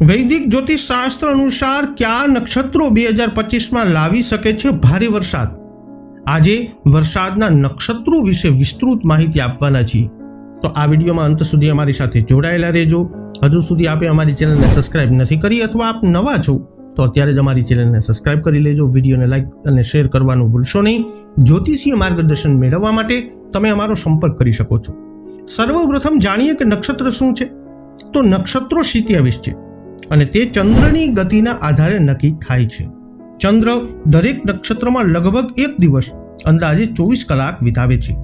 વૈદિક જ્યોતિષ શાસ્ત્ર અનુસાર કયા નક્ષત્રો બે હજાર પચીસમાં લાવી શકે છે ભારે વરસાદ? આજે વરસાદના નક્ષત્રો વિશે વિસ્તૃત માહિતી આપવાના છીએ. તો આ વિડીયોમાં અંત સુધી અમારી સાથે જોડાયેલા રહેજો. હજુ સુધી આપે અમારી ચેનલને સબસ્ક્રાઇબ નથી કરી અથવા આપ નવા છો, તો અત્યારે જ અમારી ચેનલને સબસ્ક્રાઇબ કરી લેજો. વિડીયોને લાઇક અને શેર કરવાનું ભૂલશો નહીં. જ્યોતિષીય માર્ગદર્શન મેળવવા માટે તમે અમારો સંપર્ક કરી શકો છો. સર્વપ્રથમ જાણીએ કે નક્ષત્ર શું છે? તો નક્ષત્રો સિત્યાવીસ છે. અને તે ચંદ્રની ગતિના આધારે નક્કી થાય છે. ચંદ્ર દરેક નક્ષત્રમાં લગભગ એક દિવસ અંદાજે ચોવીસ કલાક વિતાવે છે.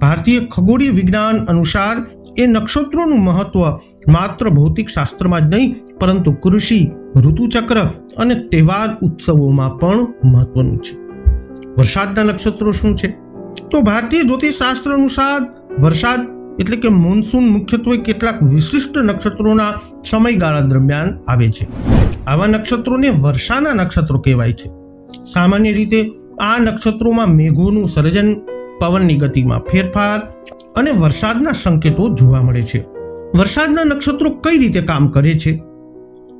ભારતીય ખગોળીય વિજ્ઞાન અનુસાર એ નક્ષત્રોનું મહત્વ માત્ર ભૌતિક શાસ્ત્રમાં જ નહીં, પરંતુ કૃષિ, ઋતુચક્ર અને તહેવાર ઉત્સવોમાં પણ મહત્વનું છે. વરસાદના નક્ષત્રો શું છે? તો ભારતીય જ્યોતિષશાસ્ત્ર અનુસાર વરસાદ એટલે કે મોન્સૂન મુખ્યત્વે કેટલાક વિશિષ્ટ નક્ષત્રોના સમયગાળા દરમિયાન આવે છે. આવા નક્ષત્રોને વર્ષાના નક્ષત્રો કહેવાય છે. સામાન્ય રીતે આ નક્ષત્રોમાં મેઘોનું સર્જન, પવનની ગતિમાં ફેરફાર અને વરસાદના સંકેતો જોવા મળે છે. વરસાદના નક્ષત્રો કઈ રીતે કામ કરે છે?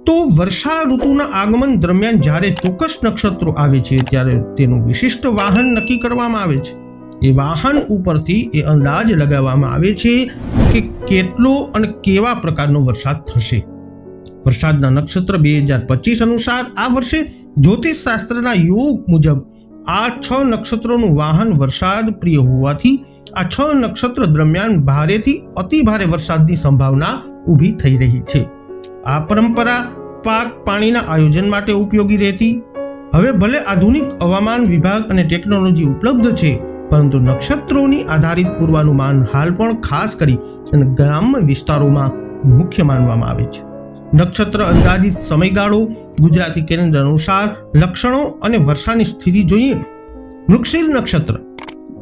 તો વર્ષા ઋતુના આગમન દરમિયાન જ્યારે ચોક્કસ નક્ષત્રો આવે છે, ત્યારે તેનું વિશિષ્ટ વાહન નક્કી કરવામાં આવે છે. એ વાહન ઉપરથી એ અંદાજ લગાવવામાં આવે છે કે કેટલો અને કેવા પ્રકારનો વરસાદ થશે. વરસાદના નક્ષત્ર બે હજાર પચીસ અનુસાર આ વર્ષે જ્યોતિષશાસ્ત્રના યોગ મુજબ આ છ નક્ષત્રોનું વાહન વરસાદ પ્રિય હોવાથી આ છ નક્ષત્ર દરમિયાન ભારેથી અતિ ભારે વરસાદની સંભાવના ઊભી થઈ રહી છે. આ પરંપરા પાક પાણીના આયોજન માટે ઉપયોગી રહેતી. હવે ભલે આધુનિક હવામાન વિભાગ અને ટેકનોલોજી ઉપલબ્ધ છે પરંતુ નક્ષત્રોની આધારિત પૂર્વાનુમાન હાલ પણ ખાસ કરી અને ગ્રામ્ય વિસ્તારોમાં મુખ્ય માનવામાં આવે છે. નક્ષત્ર અંદાજિત સમયગાળો, ગુજરાતી કેલેન્ડર અનુસાર લક્ષણો અને વર્ષાની સ્થિતિ જોઈએ. વૃક્ષિર નક્ષત્ર,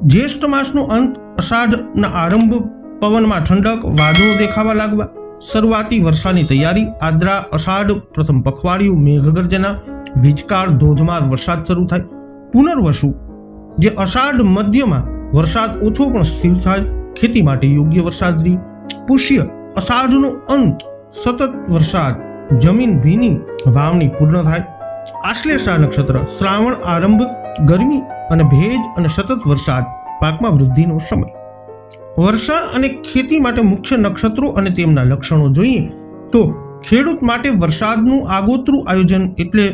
જ્યેષ્ઠ માસનો અંત, અષાઢના આરંભ, પવનમાં ઠંડક, વાદળો દેખાવા લાગવા, શરૂઆતી વર્ષાની તૈયારી, આદ્રા, અષાઢ, પ્રથમ પખવાડિયું, મેઘગર્જના, વીજકાળ, ધોધમાર વરસાદ શરૂ થાય, પુનર્વસુ જે અષાઢ મધ્યમાં વરસાદ ઓછો પણ સ્થિર થાય, ખેતી માટે યોગ્ય વરસાદની પુષ્ય અષાઢનો અંત સતત વરસાદ, જમીન ભીની વાવણી પૂર્ણ થાય. આશ્લેષા નક્ષત્ર શ્રાવણ આરંભ, ગરમી અને ભેજ અને સતત વરસાદ, પાકમાં વૃદ્ધિનો સમય. વર્ષા અને ખેતી માટે મુખ્ય નક્ષત્રો અને તેમના લક્ષણો જોઈએ તો ખેડૂત માટે વરસાદનું આગોતરું આયોજન એટલે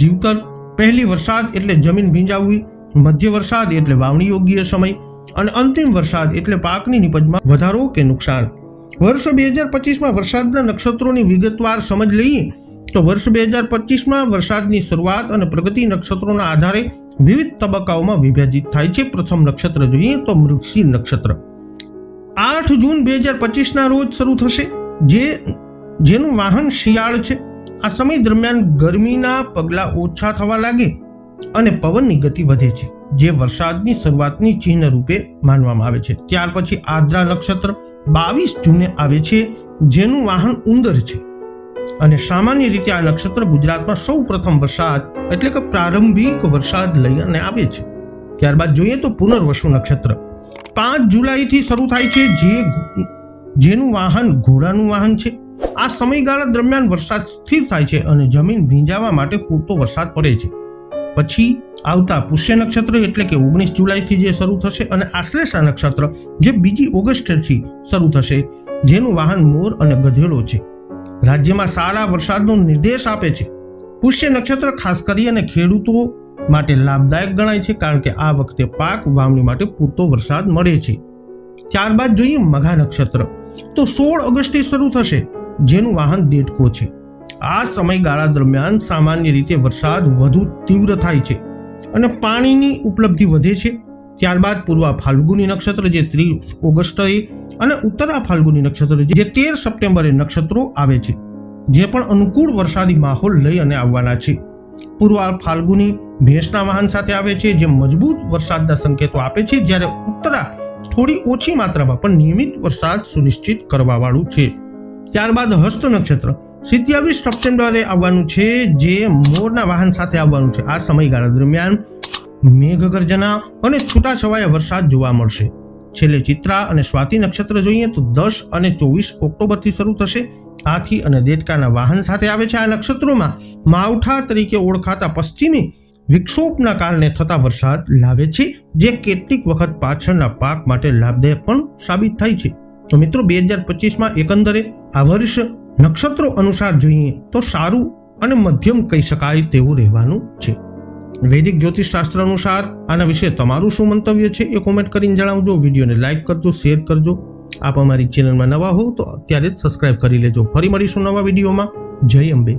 જીવતર. પહેલી વરસાદ એટલે જમીન ભીંજાવવી મધ્ય વરસાદ એટલે વાવણી યોગ્ય સમય અને અંતિમ વરસાદ એટલે પાકની નિપજમાં વધારો કે નુકસાન. વર્ષ બે હજાર પચીસમાં વરસાદના નક્ષત્રોની વિગતવાર સમજ લઈએ તો વર્ષ બે હજાર પચીસમાં વરસાદની શરૂઆત અને પ્રગતિ નક્ષત્રોના આધારે વિવિધ તબક્કાઓમાં વિભાજિત થાય છે. પ્રથમ નક્ષત્ર જોઈએ તો મૃક્ષી નક્ષત્ર. આઠ જૂન બે હજાર પચીસના રોજ શરૂ થશે. જે, જેનું વાહન શિયાળ છે. આ સમય દરમિયાન ગરમીના પગલાં ઓછા થવા લાગે. અને પવનની ગતિ વધે છે, જે વરસાદની શરૂઆતની ચિહ્ન રૂપે માનવામાં આવે છે. ત્યાર પછી આદ્રા નક્ષત્ર બાવીસ જૂને આવે છે, જેનું વાહન ઉંદર છે. અને સામાન્ય રીતે આ નક્ષત્ર ગુજરાતમાં સૌ પ્રથમ વરસાદ એટલે કે પ્રારંભિક વરસાદ લઈ અને આવે છે. ત્યારબાદ જોઈએ તો પુનર્વસુ નક્ષત્ર. પાંચ જુલાઈથી શરૂ થાય છે, જે જેનું વાહન ઘોડાનું વાહન છે. આ સમયગાળા દરમિયાન વરસાદ સ્થિર થાય છે અને જમીન ભીંજાવા માટે પૂરતો વરસાદ પડે છે. પછી આવતા પુષ્ય નક્ષત્ર એટલે કે ઓગણીસ જુલાઈથી જે શરૂ થશે અને આશ્લેષા નક્ષત્ર જે બીજી ઓગસ્ટથી શરૂ થશે, જેનું વાહન મોર અને ગધેડો છે. રાજ્યમાં સારા વરસાદનો નિર્દેશ આપે છે. પુષ્ય નક્ષત્ર ખાસ કરી અને ખેડૂતો માટે લાભદાયક ગણાય છે કારણ કે આ વખતે પાક વાવણી માટે પૂરતો વરસાદ મળે છે. ત્યારબાદ જોઈએ મઘા નક્ષત્ર. તો સોળ ઓગસ્ટથી શરૂ થશે, જેનું વાહન દેડકો છે. આ સમયગાળા દરમિયાન સામાન્ય રીતે વરસાદ વધુ તીવ્ર થાય છે અને પાણીની ઉપલબ્ધિ વધે છે. ત્યારબાદ પૂર્વ ફાલ્ગુની નક્ષત્ર જે ત્રીસ ઓગસ્ટે અને ઉત્તરા ફાલ્ગુની નક્ષત્ર જે તેર સપ્ટેમ્બરે નક્ષત્રો આવે છે, જે પણ અનુકૂળ વરસાદી માહોલ લઈ અને આવવાના છે. પૂર્વા ફાલ્ગુની ભેંસના વાહન સાથે આવે છે, જે મજબૂત વરસાદના સંકેતો આપે છે, જ્યારે ઉત્તરા થોડી ઓછી માત્રામાં પણ નિયમિત વરસાદ સુનિશ્ચિત કરવાવાળું છે. ત્યારબાદ હસ્ત નક્ષત્ર સિત્યાવીસ સપ્ટેમ્બરે આવવાનું છે, જે મોરના વાહન સાથે આવવાનું છે. આ સમયગાળા દરમિયાન મેઘગર્જના અને છૂટાછવાયા વરસાદ જોવા મળશે. છેલ્લે ચિત્રા અને સ્વાતિ નક્ષત્ર જોઈએ તો દસ અને ચોવીસ ઓક્ટોબરથી શરૂ થશે. હાથી અને દેડકાના વાહન સાથે આવે છે આ નક્ષત્રોમાં. માવઠા તરીકે ઓળખાતા પશ્ચિમી વિક્ષોભના કારણે થતા વરસાદ લાવે છે, જે કેટલીક વખત પાછળના પાક માટે લાભદાયક પણ સાબિત થાય છે. તો મિત્રો, બે હજાર પચીસમાં એકંદરે આ વર્ષ નક્ષત્રો અનુસાર જોઈએ તો સારું અને મધ્યમ કહી શકાય તેવું રહેવાનું છે. વૈદિક જ્યોતિષ શાસ્ત્ર અનુસાર આના વિશે તમારું શું મંતવ્ય છે એ કોમેન્ટ કરીને જણાવજો. વિડીયોને લાઇક કરજો શેર કરજો. આપ અમારી ચેનલમાં નવા હો તો અત્યારે જ સબસ્ક્રાઇબ કરી લેજો. ફરી મળીશું નવા વિડીયોમાં. જય અંબે.